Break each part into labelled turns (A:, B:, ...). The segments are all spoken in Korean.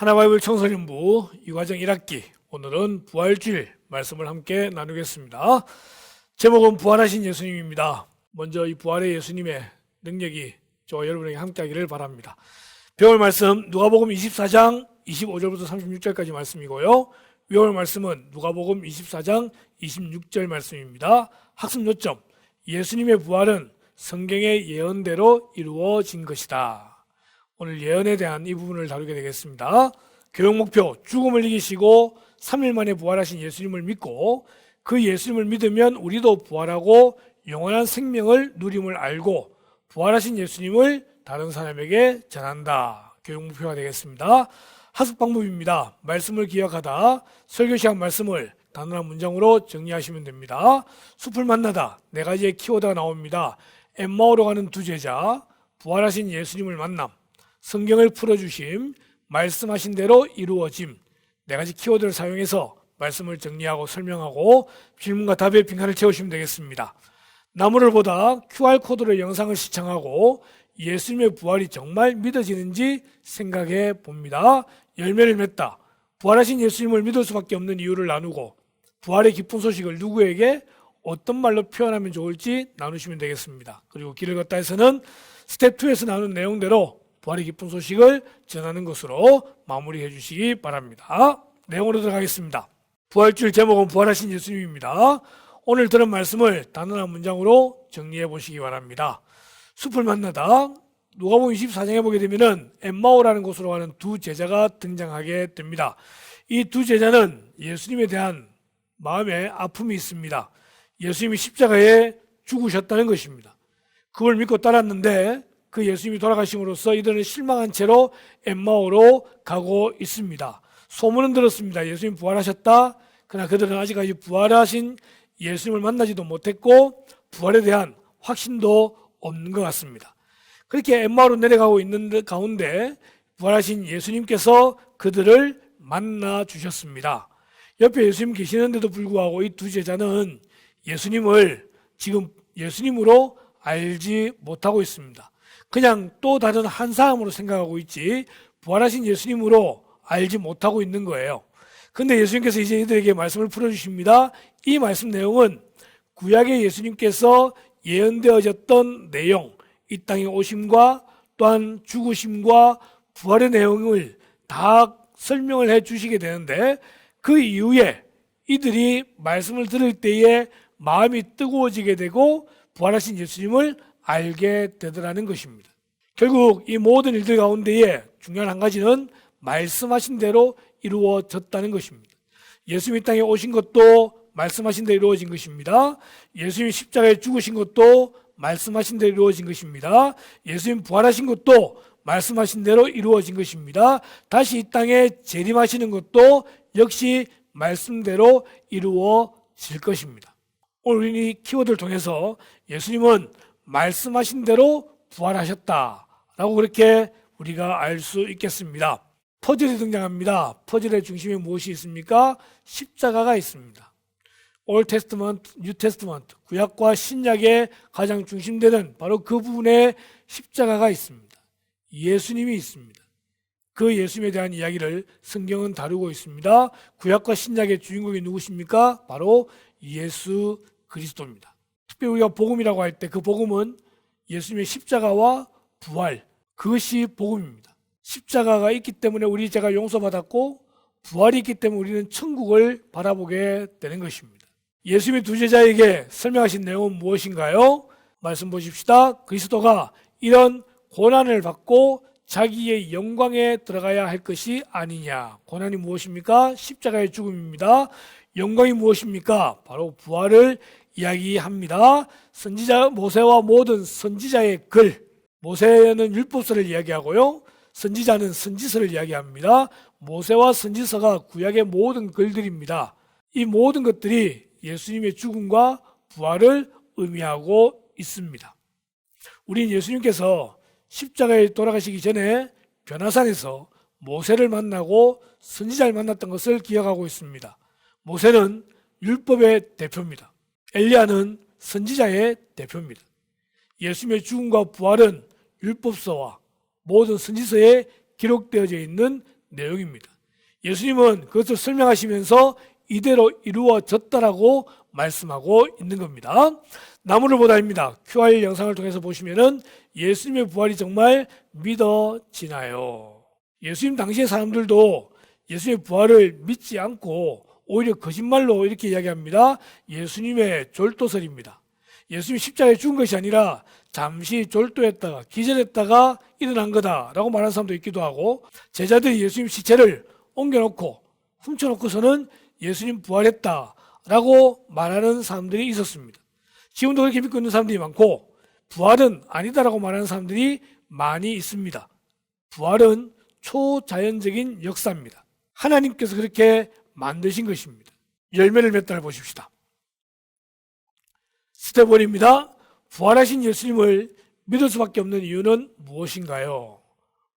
A: 하나바이블 청소년부 이과정 1학기 오늘은 부활주일 말씀을 함께 나누겠습니다. 제목은 부활하신 예수님입니다. 먼저 이 부활의 예수님의 능력이 저와 여러분에게 함께하기를 바랍니다. 배울 말씀 누가복음 24장 25절부터 36절까지 말씀이고요. 외울 말씀은 누가복음 24장 26절 말씀입니다. 학습 요점 예수님의 부활은 성경의 예언대로 이루어진 것이다. 오늘 예언에 대한 이 부분을 다루게 되겠습니다. 교육 목표 죽음을 이기시고 3일 만에 부활하신 예수님을 믿고 그 예수님을 믿으면 우리도 부활하고 영원한 생명을 누림을 알고 부활하신 예수님을 다른 사람에게 전한다. 교육 목표가 되겠습니다. 학습 방법입니다. 말씀을 기억하다 설교 시간 말씀을 단순한 문장으로 정리하시면 됩니다. 숲을 만나다 네 가지의 키워드가 나옵니다. 엠마오로 가는 두 제자, 부활하신 예수님을 만남, 성경을 풀어주심, 말씀하신 대로 이루어짐 네 가지 키워드를 사용해서 말씀을 정리하고 설명하고 질문과 답의 빈칸을 채우시면 되겠습니다. 나무를 보다 QR코드로 영상을 시청하고 예수님의 부활이 정말 믿어지는지 생각해 봅니다. 열매를 맺다. 부활하신 예수님을 믿을 수밖에 없는 이유를 나누고 부활의 기쁜 소식을 누구에게 어떤 말로 표현하면 좋을지 나누시면 되겠습니다. 그리고 길을 걷다에서는 스텝 2에서 나눈 내용대로 부활의 기쁜 소식을 전하는 것으로 마무리해 주시기 바랍니다. 내용으로 들어가겠습니다. 부활주일 제목은 부활하신 예수님입니다. 오늘 들은 말씀을 단순한 문장으로 정리해 보시기 바랍니다. 숲을 만나다 누가복음 24장에 보게 되면은 엠마오라는 곳으로 가는 두 제자가 등장하게 됩니다. 이 두 제자는 예수님에 대한 마음에 아픔이 있습니다. 예수님이 십자가에 죽으셨다는 것입니다. 그걸 믿고 따랐는데 그 예수님이 돌아가심으로써 이들은 실망한 채로 엠마오로 가고 있습니다. 소문은 들었습니다. 예수님 부활하셨다. 그러나 그들은 아직까지 부활하신 예수님을 만나지도 못했고 부활에 대한 확신도 없는 것 같습니다. 그렇게 엠마오로 내려가고 있는 가운데 부활하신 예수님께서 그들을 만나 주셨습니다. 옆에 예수님 계시는데도 불구하고 이 두 제자는 예수님을 지금 예수님으로 알지 못하고 있습니다. 그냥 또 다른 한 사람으로 생각하고 있지 부활하신 예수님으로 알지 못하고 있는 거예요. 근데 예수님께서 이제 이들에게 말씀을 풀어주십니다. 이 말씀 내용은 구약의 예수님께서 예언되어졌던 내용, 이 땅에 오심과 또한 죽으심과 부활의 내용을 다 설명을 해 주시게 되는데 그 이후에 이들이 말씀을 들을 때에 마음이 뜨거워지게 되고 부활하신 예수님을 알게 되더라는 것입니다. 결국 이 모든 일들 가운데에 중요한 한 가지는 말씀하신 대로 이루어졌다는 것입니다. 예수님이 땅에 오신 것도 말씀하신 대로 이루어진 것입니다. 예수님이 십자가에 죽으신 것도 말씀하신 대로 이루어진 것입니다. 예수님 부활하신 것도 말씀하신 대로 이루어진 것입니다. 다시 이 땅에 재림하시는 것도 역시 말씀대로 이루어질 것입니다. 오늘 이 키워드를 통해서 예수님은 말씀하신 대로 부활하셨다라고 그렇게 우리가 알 수 있겠습니다. 퍼즐이 등장합니다. 퍼즐의 중심에 무엇이 있습니까? 십자가가 있습니다. 올 테스트먼트, 뉴 테스트먼트, 구약과 신약의 가장 중심되는 바로 그 부분에 십자가가 있습니다. 예수님이 있습니다. 그 예수님에 대한 이야기를 성경은 다루고 있습니다. 구약과 신약의 주인공이 누구십니까? 바로 예수 그리스도입니다. 특별히 우리가 복음이라고 할 때 그 복음은 예수님의 십자가와 부활, 그것이 복음입니다. 십자가가 있기 때문에 우리 죄가 용서받았고 부활이 있기 때문에 우리는 천국을 바라보게 되는 것입니다. 예수님의 두 제자에게 설명하신 내용은 무엇인가요? 말씀 보십시다. 그리스도가 이런 고난을 받고 자기의 영광에 들어가야 할 것이 아니냐. 고난이 무엇입니까? 십자가의 죽음입니다. 영광이 무엇입니까? 바로 부활을 이야기합니다. 선지자 모세와 모든 선지자의 글. 모세는 율법서를 이야기하고요. 선지자는 선지서를 이야기합니다. 모세와 선지서가 구약의 모든 글들입니다. 이 모든 것들이 예수님의 죽음과 부활을 의미하고 있습니다. 우리는 예수님께서 십자가에 돌아가시기 전에 변화산에서 모세를 만나고 선지자를 만났던 것을 기억하고 있습니다. 모세는 율법의 대표입니다. 엘리야는 선지자의 대표입니다. 예수님의 죽음과 부활은 율법서와 모든 선지서에 기록되어져 있는 내용입니다. 예수님은 그것을 설명하시면서 이대로 이루어졌다라고 말씀하고 있는 겁니다. 나무를 보다입니다. QR 영상을 통해서 보시면은 예수님의 부활이 정말 믿어지나요? 예수님 당시의 사람들도 예수님의 부활을 믿지 않고 오히려 거짓말로 이렇게 이야기합니다. 예수님의 졸도설입니다. 예수님이 십자가에 죽은 것이 아니라 잠시 졸도했다가 기절했다가 일어난 거다라고 말하는 사람도 있기도 하고 제자들이 예수님 시체를 옮겨놓고 훔쳐놓고서는 예수님 부활했다라고 말하는 사람들이 있었습니다. 지금도 그렇게 믿고 있는 사람들이 많고 부활은 아니다라고 말하는 사람들이 많이 있습니다. 부활은 초자연적인 역사입니다. 하나님께서 그렇게 만드신 것입니다. 열매를 맺다를 보십시다. 스텝 1입니다. 부활하신 예수님을 믿을 수밖에 없는 이유는 무엇인가요?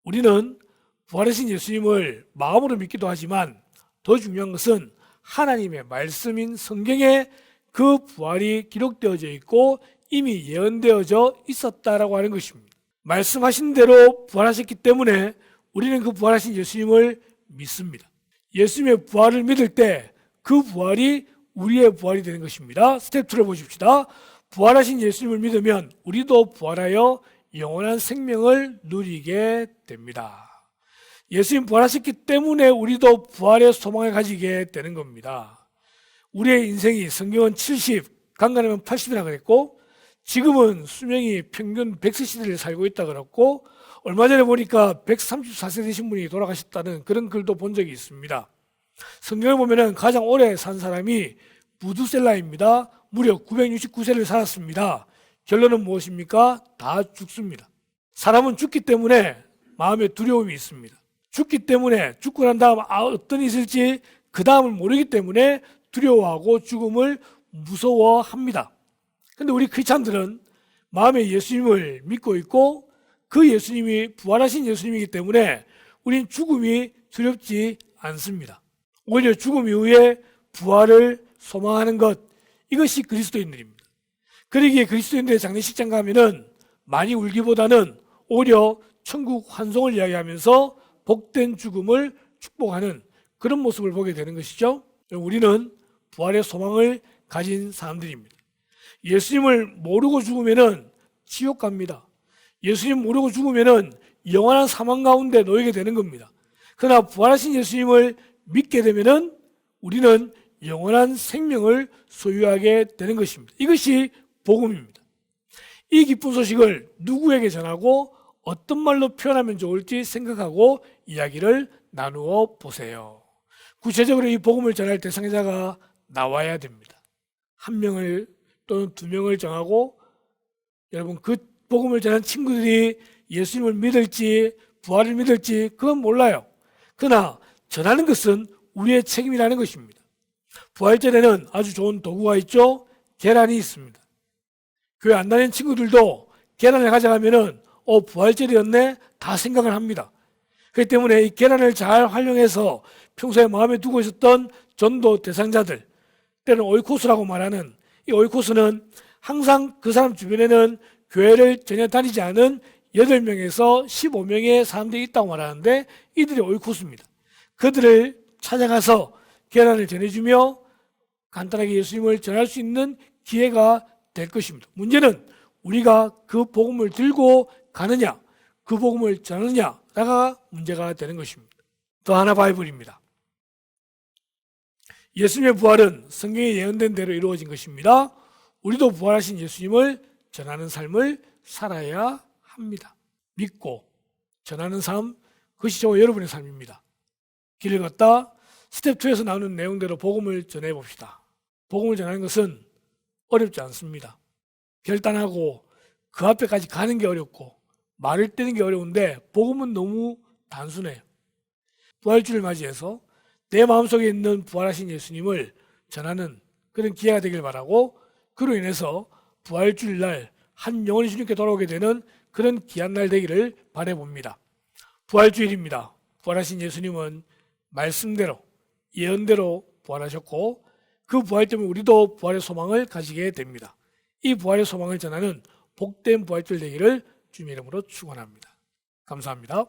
A: 우리는 부활하신 예수님을 마음으로 믿기도 하지만 더 중요한 것은 하나님의 말씀인 성경에 그 부활이 기록되어져 있고 이미 예언되어져 있었다라고 하는 것입니다. 말씀하신 대로 부활하셨기 때문에 우리는 그 부활하신 예수님을 믿습니다. 예수님의 부활을 믿을 때 그 부활이 우리의 부활이 되는 것입니다. 스텝 2를 보십시다. 부활하신 예수님을 믿으면 우리도 부활하여 영원한 생명을 누리게 됩니다. 예수님 부활하셨기 때문에 우리도 부활의 소망을 가지게 되는 겁니다. 우리의 인생이 성경은 70, 강간하면 80이라 그랬고 지금은 수명이 평균 100세 시대를 살고 있다 그랬고 얼마 전에 보니까 134세 되신 분이 돌아가셨다는 그런 글도 본 적이 있습니다. 성경을 보면은 가장 오래 산 사람이 부두셀라입니다. 무려 969세를 살았습니다. 결론은 무엇입니까? 다 죽습니다. 사람은 죽기 때문에 마음에 두려움이 있습니다. 죽기 때문에 죽고 난 다음 아, 어떤 있을지 그 다음을 모르기 때문에 두려워하고 죽음을 무서워합니다. 근데 우리 크리스찬들은 마음에 예수님을 믿고 있고 그 예수님이 부활하신 예수님이기 때문에 우린 죽음이 두렵지 않습니다. 오히려 죽음 이후에 부활을 소망하는 것 이것이 그리스도인들입니다. 그러기에 그리스도인들의 장례식장 가면은 많이 울기보다는 오히려 천국 환송을 이야기하면서 복된 죽음을 축복하는 그런 모습을 보게 되는 것이죠. 우리는 부활의 소망을 가진 사람들입니다. 예수님을 모르고 죽으면은 지옥 갑니다. 예수님 모르고 죽으면은 영원한 사망 가운데 놓이게 되는 겁니다. 그러나 부활하신 예수님을 믿게 되면은 우리는 영원한 생명을 소유하게 되는 것입니다. 이것이 복음입니다. 이 기쁜 소식을 누구에게 전하고 어떤 말로 표현하면 좋을지 생각하고 이야기를 나누어 보세요. 구체적으로 이 복음을 전할 대상자가 나와야 됩니다. 한 명을 또는 두 명을 정하고 여러분 그 복음을 전한 친구들이 예수님을 믿을지 부활을 믿을지 그건 몰라요. 그러나 전하는 것은 우리의 책임이라는 것입니다. 부활절에는 아주 좋은 도구가 있죠. 계란이 있습니다. 교회 안 다니는 친구들도 계란을 가져가면은 어 부활절이었네 다 생각을 합니다. 그렇기 때문에 이 계란을 잘 활용해서 평소에 마음에 두고 있었던 전도 대상자들 때는 오이코스라고 말하는 이 오이코스는 항상 그 사람 주변에는 교회를 전혀 다니지 않은 8명에서 15명의 사람들이 있다고 말하는데 이들이 오이코스입니다. 그들을 찾아가서 계란을 전해주며 간단하게 예수님을 전할 수 있는 기회가 될 것입니다. 문제는 우리가 그 복음을 들고 가느냐, 그 복음을 전하느냐가 문제가 되는 것입니다. 또 하나 바이블입니다. 예수님의 부활은 성경에 예언된 대로 이루어진 것입니다. 우리도 부활하신 예수님을 전하는 삶을 살아야 합니다. 믿고 전하는 삶, 그것이 저와 여러분의 삶입니다. 길을 걷다 스텝 2에서 나오는 내용대로 복음을 전해 봅시다. 복음을 전하는 것은 어렵지 않습니다. 결단하고 그 앞에까지 가는 게 어렵고 말을 떼는 게 어려운데 복음은 너무 단순해요. 부활주를 맞이해서 내 마음속에 있는 부활하신 예수님을 전하는 그런 기회가 되길 바라고 그로 인해서 부활주일 날 한 영혼이 주님께 돌아오게 되는 그런 귀한 날 되기를 바라봅니다. 부활주일입니다. 부활하신 예수님은 말씀대로 예언대로 부활하셨고 그 부활 때문에 우리도 부활의 소망을 가지게 됩니다. 이 부활의 소망을 전하는 복된 부활절 되기를 주님 이름으로 축원합니다. 감사합니다.